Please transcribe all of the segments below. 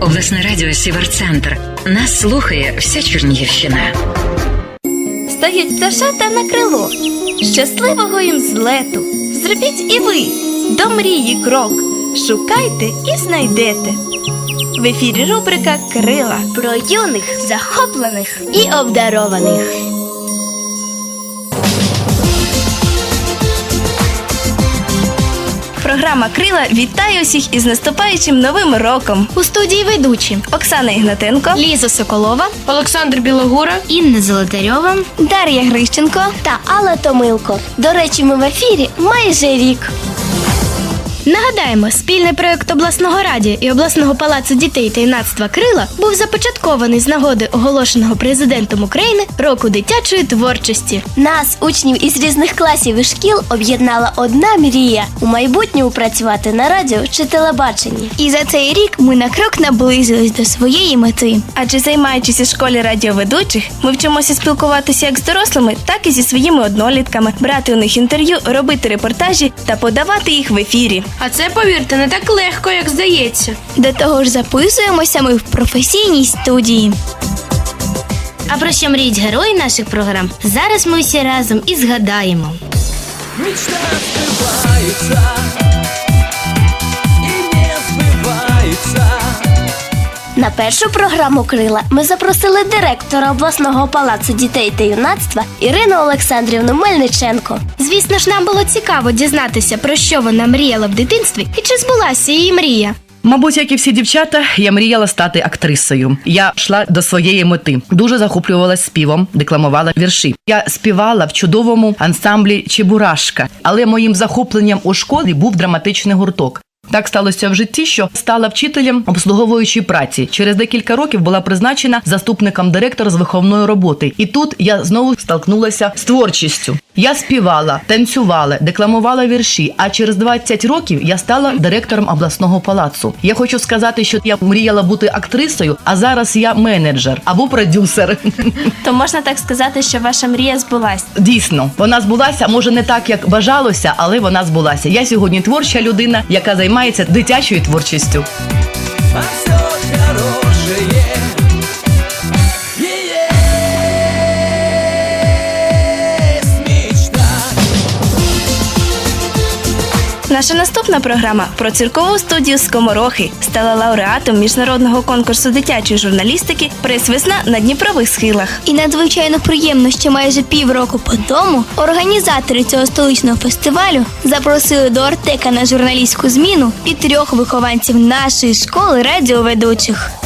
Обласне радіо Сіверцентр. Нас слухає вся Чернігівщина. Стають пташата на крило. Щасливого їм злету. Зробіть і ви до мрії крок. Шукайте і знайдете. В ефірі рубрика Крила про юних, захоплених і обдарованих. Програма Крила вітає усіх із наступаючим новим роком. У студії ведучі Оксана Ігнатенко, Ліза Соколова, Олександр Білогура. Інна Золотарьова, Дар'я Грищенко та Алла Томилко. До речі, ми в ефірі майже рік. Нагадаємо, спільний проект обласного радіо і обласного палацу дітей та юнацтва Крила був започаткований з нагоди оголошеного президентом України року дитячої творчості. Нас, учнів із різних класів і шкіл, об'єднала одна мрія у майбутньому працювати на радіо чи телебаченні. І за цей рік ми на крок наблизились до своєї мети. Адже займаючись у школі радіоведучих, ми вчимося спілкуватися як з дорослими, так і зі своїми однолітками, брати у них інтерв'ю, робити репортажі та подавати їх в ефірі. А це, повірте, не так легко, як здається. До того ж, записуємося ми в професійній студії. А про що мріють герої наших програм? Зараз ми всі разом і згадаємо. Мечта сбывается На першу програму Крила ми запросили директора обласного палацу дітей та юнацтва Ірину Олександрівну Мельниченко. Звісно ж, нам було цікаво дізнатися, про що вона мріяла в дитинстві і чи збулася її мрія. Мабуть, як і всі дівчата, я мріяла стати актрисою. Я йшла до своєї мети. Дуже захоплювалася співом, декламувала вірші. Я співала в чудовому ансамблі Чебурашка, але моїм захопленням у школі був драматичний гурток. Так сталося в житті, що стала вчителем обслуговуючої праці. Через декілька років була призначена заступником директора з виховної роботи. І тут я знову столкнулася з творчістю. Я співала, танцювала, декламувала вірші. А через 20 років я стала директором обласного палацу. Я хочу сказати, що я мріяла бути актрисою, а зараз я менеджер або продюсер. То можна так сказати, що ваша мрія збулась. Дійсно, вона збулася, може не так, як бажалося, але вона збулася. Я сьогодні творча людина, яка займається дитячою творчістю. А все Наша наступна програма про циркову студію Скоморохи стала лауреатом міжнародного конкурсу дитячої журналістики Прес весна на Дніпрових схилах. І надзвичайно приємно, що майже півроку по тому організатори цього столичного фестивалю запросили до Ортека на журналістську зміну і трьох вихованців нашої школи радіоведучих.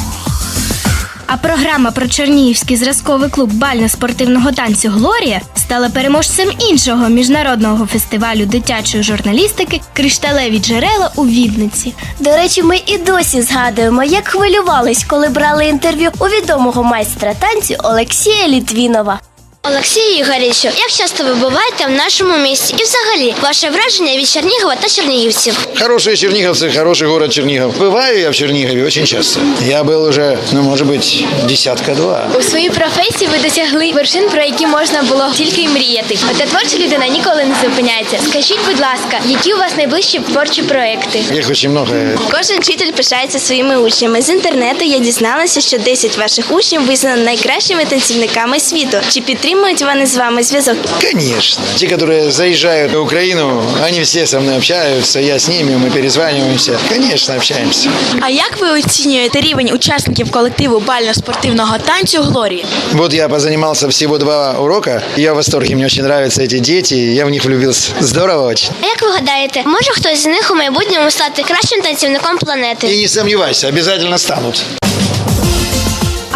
А програма про Чернігівський зразковий клуб бально-спортивного танцю Глорія стала переможцем іншого міжнародного фестивалю дитячої журналістики Кришталеві джерела у Відниці. До речі, ми і досі згадуємо, як хвилювались, коли брали інтерв'ю у відомого майстра танцю Олексія Літвінова. Олексію Ігорівичу, як часто ви буваєте в нашому місті? І взагалі, ваше враження від Чернігова та чернігівців? Хорошие черниговцы, хороший город Чернигов. Бываю я в Чернигове очень часто. Я был уже, ну, может быть, десятка-два. У своїй професії ви досягли вершин, про які можна було тільки й мріяти. Та творча людина ніколи не зупиняється. Скажіть, будь ласка, які у вас найближчі творчі проекти? Их очень много. Кожен вчитель пишається своїми учнями. З інтернету я дізналася, що 10 ваших учнів визнано найкращими танцівниками світу. Чи підтримують вони з вами зв'язок? Конечно. Те, которые заезжают в Украину, они все со мной общаются, я с ними, мы перезваниваемся. Конечно, общаемся. А як ви оцінюєте рівень учасників колективу бально-спортивного танцю Глорії? Вот я позанимался всего два урока. Я в восторге, мне очень нравятся эти дети, я в них влюбился. Здорово очень. А як ви гадаєте, може хтось з них у майбутньому стати кращим танцівником планети? И не сомневайся, обязательно станут.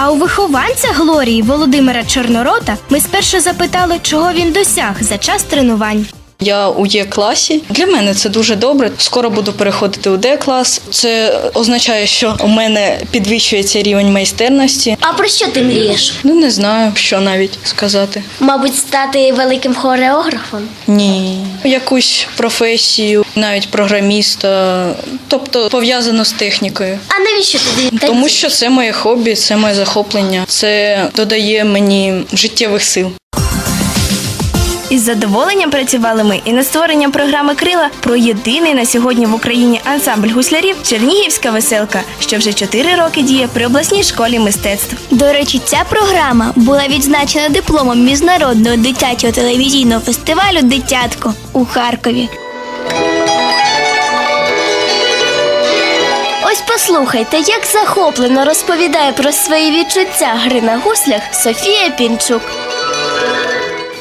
А у вихованця Глорії Володимира Чорнорота ми спершу запитали, чого він досяг за час тренувань. Я у Є-класі. Для мене це дуже добре. Скоро буду переходити у Д-клас. Це означає, що у мене підвищується рівень майстерності. А про що ти мрієш? Ну не знаю, що навіть сказати. Мабуть, стати великим хореографом. Ні, якусь професію, навіть програміста, тобто пов'язано з технікою. А навіщо тоді? Тому що це моє хобі, це моє захоплення, це додає мені життєвих сил. Із задоволенням працювали ми і над створенням програми Крила про єдиний на сьогодні в Україні ансамбль гуслярів Чернігівська веселка, що вже 4 роки діє при обласній школі мистецтв. До речі, ця програма була відзначена дипломом міжнародного дитячого телевізійного фестивалю Дитятко у Харкові. Ось послухайте, як захоплено розповідає про свої відчуття гри на гуслях Софія Пінчук.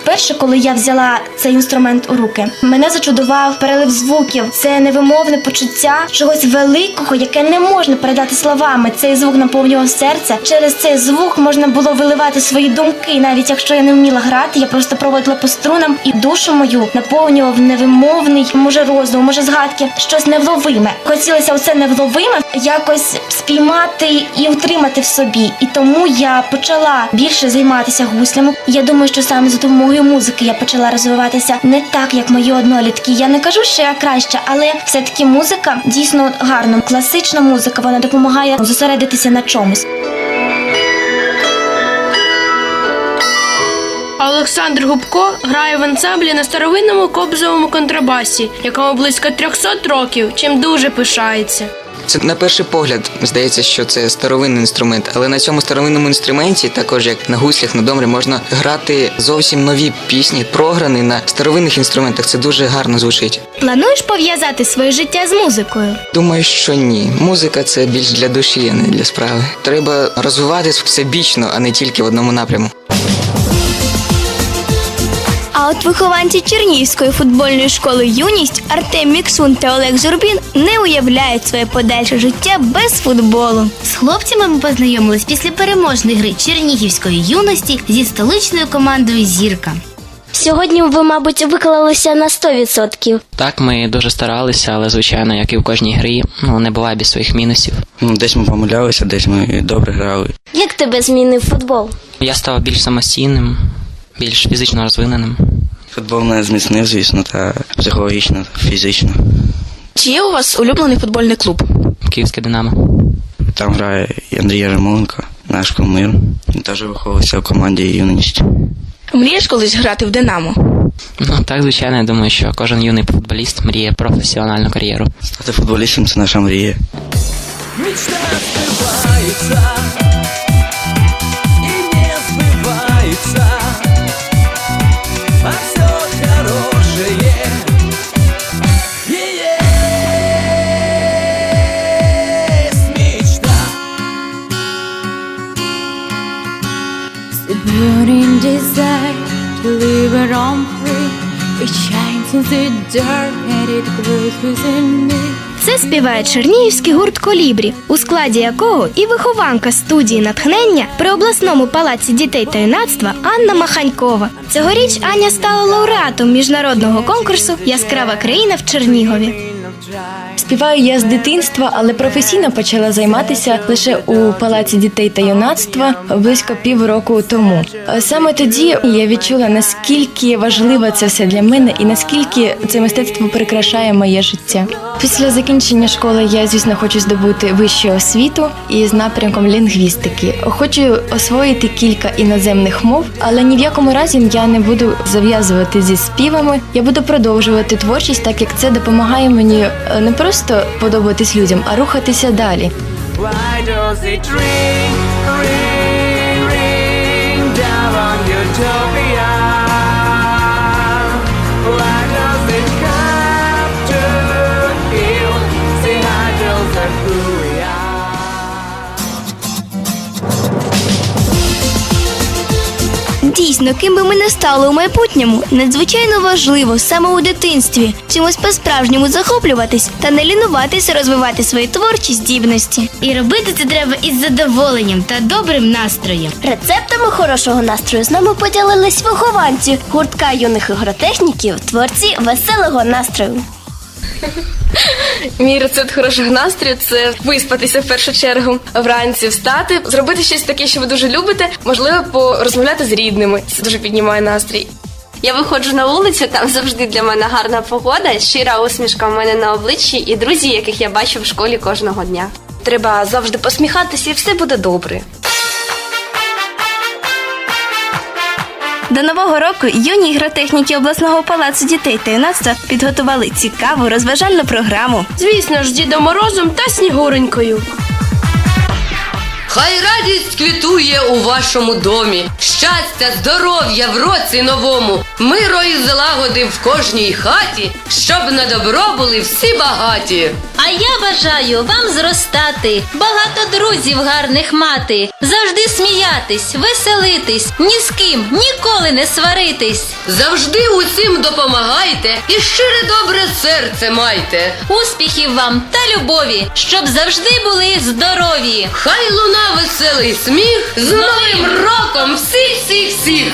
Перше, коли я взяла цей інструмент у руки, мене зачудував перелив звуків. Це невимовне почуття чогось великого, яке не можна передати словами. Цей звук наповнював серце. Через цей звук можна було виливати свої думки. Навіть якщо я не вміла грати, я просто проводила по струнам і душу мою наповнював невимовний, може роздум, може згадки, щось невловиме. Хотілося оце невловиме якось спіймати і утримати в собі. І тому я почала більше займатися гуслями. Я думаю, що саме за допомогою музики я почала розвиватися не так, як мої однолітки. Я не кажу, що я краща, але все-таки музика дійсно гарна. Класична музика вона допомагає зосередитися на чомусь. Олександр Губко грає в ансамблі на старовинному кобзовому контрабасі, якому близько 300 років, чим дуже пишається. Це на перший погляд здається, що це старовинний інструмент, але на цьому старовинному інструменті, також як на гуслях, на домрі, можна грати зовсім нові пісні, програні на старовинних інструментах. Це дуже гарно звучить. Плануєш пов'язати своє життя з музикою? Думаю, що ні. Музика це більш для душі, а не для справи. Треба розвиватись всебічно, а не тільки в одному напряму. А от вихованці Чернігівської футбольної школи Юність Артем Міксун та Олег Журбін не уявляють своє подальше життя без футболу. З хлопцями ми познайомились після переможної гри Чернігівської юності зі столичною командою Зірка. Сьогодні ви, мабуть, виклалися на 100%. Так, ми дуже старалися, але звичайно, як і в кожній грі, ну не буває без своїх мінусів. Ну, Десь ми помилялися, десь ми добре грали. Як тебе змінив футбол? Я став більш самостійним, більш фізично розвиненим. Футбол мене зміцнив, звісно, та психологічно, та фізично. Чи є у вас улюблений футбольний клуб? Київське Динамо. Там грає Андрій Ярмоленко, наш кумир. Він теж виховувався в команді юність. Мрієш колись грати в Динамо? Ну так, звичайно, я думаю, що кожен юний футболіст мріє про професіональну кар'єру. Стати футболістом це наша мрія. Мечта on free. It shines in the dark and it grows within me. Це співає чернігівський гурт Колібрі, у складі якого і вихованка студії натхнення при обласному палаці дітей та юнацтва Анна Маханькова. Цьогоріч Аня стала лауреатом міжнародного конкурсу Яскрава країна в Чернігові. Співаю я з дитинства, але професійно почала займатися лише у палаці дітей та юнацтва близько півроку тому. Саме тоді я відчула наскільки важливо це все для мене і наскільки це мистецтво прикрашає моє життя. Після закінчення школи я, звісно, хочу здобути вищу освіту із напрямком лінгвістики. Хочу освоїти кілька іноземних мов, але ні в якому разі я не буду зав'язувати зі співами. Я буду продовжувати творчість, так як це допомагає мені не просто подобатись людям, а рухатися далі. Why Дійсно, ким би ми не стали у майбутньому, надзвичайно важливо саме у дитинстві чимось по-справжньому захоплюватись та не лінуватись розвивати свої творчі здібності. І робити це треба із задоволенням та добрим настроєм. Рецептами хорошого настрою з нами поділились вихованці гуртка юних ігротехніків, творці веселого настрою. Мій рецепт хорошого настрою це виспатися в першу чергу, вранці встати, зробити щось таке, що ви дуже любите, можливо, порозмовляти з рідними. Це дуже піднімає настрій. Я виходжу на вулицю, там завжди для мене гарна погода, щира усмішка в мене на обличчі і друзі, яких я бачу в школі кожного дня. Треба завжди посміхатися, і все буде добре. До нового року юні ігротехніки обласного палацу дітей та юнацтва підготували цікаву розважальну програму. Звісно ж, Дідом Морозом та Снігуренькою. Хай радість квітує у вашому домі, щастя, здоров'я в році новому, миро і злагоди в кожній хаті, щоб на добро були всі багаті. А я бажаю вам зростати, багато друзів гарних мати, завжди сміятись, веселитись, ні з ким ніколи не сваритись. Завжди усім допомагайте і щире добре серце майте. Успіхів вам та любові, щоб завжди були здорові. Хай луна веселий сміх з новим роком всіх всіх всіх.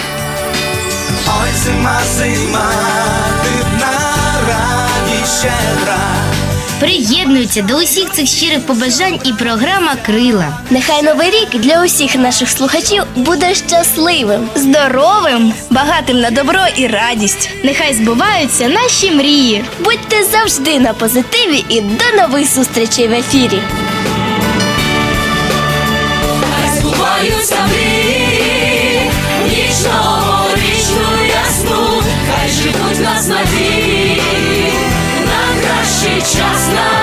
Ой, зима, зима, дивна радість щедра. Приєднуються до усіх цих щирих побажань і програма Крила. Нехай новий рік для усіх наших слухачів буде щасливим. Здоровим, багатим на добро і радість. Нехай збуваються наші мрії. Будьте завжди на позитиві і до нових зустрічей в ефірі. Хай збуваються мрії, ясну, хай живуть нас надії, час на